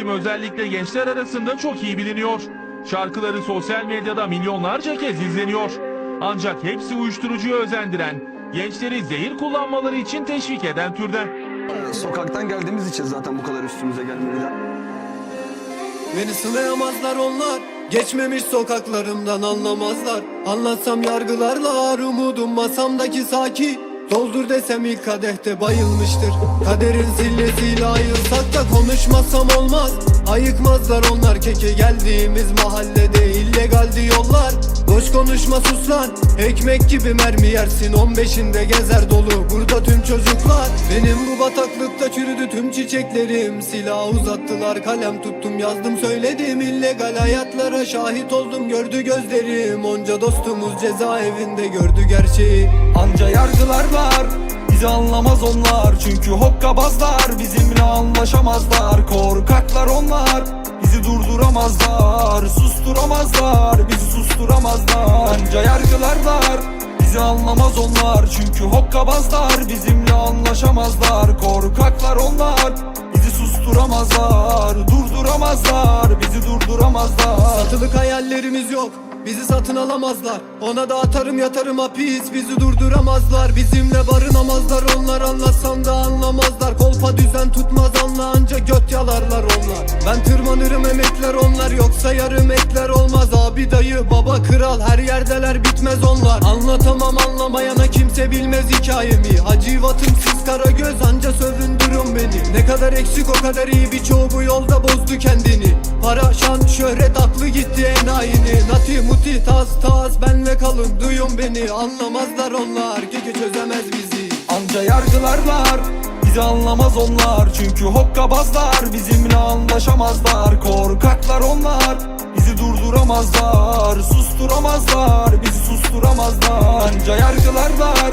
isim özellikle gençler arasında çok iyi biliniyor. Şarkıları sosyal medyada milyonlarca kez izleniyor. Ancak hepsi uyuşturucuya özendiren, gençleri zehir kullanmaları için teşvik eden türden. Sokaktan geldiğimiz için zaten bu kadar üstümüze gelmediler. Beni sınayamazlar onlar Geçmemiş sokaklarımdan anlamazlar Anlatsam yargılarlar umudum masamdaki saki Doldur desem ilk kadehte bayılmıştır Kaderin sillesiyle ayırsak da konuşmasam olmaz. Ayıkmazlar onlar. Keke geldiğimiz mahallede illegaldi yollar Boş konuşma sus lan Ekmek gibi mermi yersin. 15'inde gezer dolu. Burada tüm çocuklar. Benim bu bataklıkta çürüdü tüm çiçeklerim. Silah uzattılar. Kalem tuttum yazdım söyledim. İllegal hayatlara şahit oldum. Gördü gözlerim. Onca dostumuz cezaevinde gördü gerçeği. Anca yargılarlar Bizi anlamaz onlar Çünkü hokkabazlar. Bizimle anlaşamazlar Korkaklar onlar. Bizi durduramazlar Susturamazlar. Bizi susturamazlar Anca yargılarlar. Bizi anlamaz onlar Çünkü hokkabazlar. Bizimle anlaşamazlar Korkaklar onlar Bizi susturamazlar Durduramazlar Bizi durduramazlar. Satılık hayallerimiz yok Bizi satın alamazlar. Ona da atarım yatarım hapis Bizi durduramazlar. Bizimle barınamazlar Onlar anlatsam da anlamazlar. Kolpa düzen tutmaz anla anca göt yalarlar onlar. Ben tırmanırım emekler onlar Yoksa yarım ekler olmaz. Abi dayı baba kral her yerdeler bitmez onlar. Anlatamam anlamayana kimse bilmez hikayemi. Hacivatım siz kara göz kadar eksik o kadar iyi. Birçoğu bu yolda bozdu kendini. Para şan şöhret aklı gitti enayini. Nati muti tas tas benle kalın duyun beni. Anlamazlar onlar keke çözemez bizi. Anca yargılarlar Bizi anlamaz onlar. Çünkü hokkabazlar Bizimle anlaşamazlar. Korkaklar onlar Bizi durduramazlar. Susturamazlar Bizi susturamazlar. Anca yargılarlar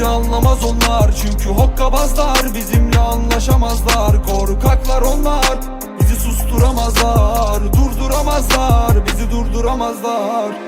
Bizi anlamaz onlar. Çünkü hokkabazlar Bizimle anlaşamazlar. Korkaklar onlar Bizi susturamazlar. Durduramazlar Bizi durduramazlar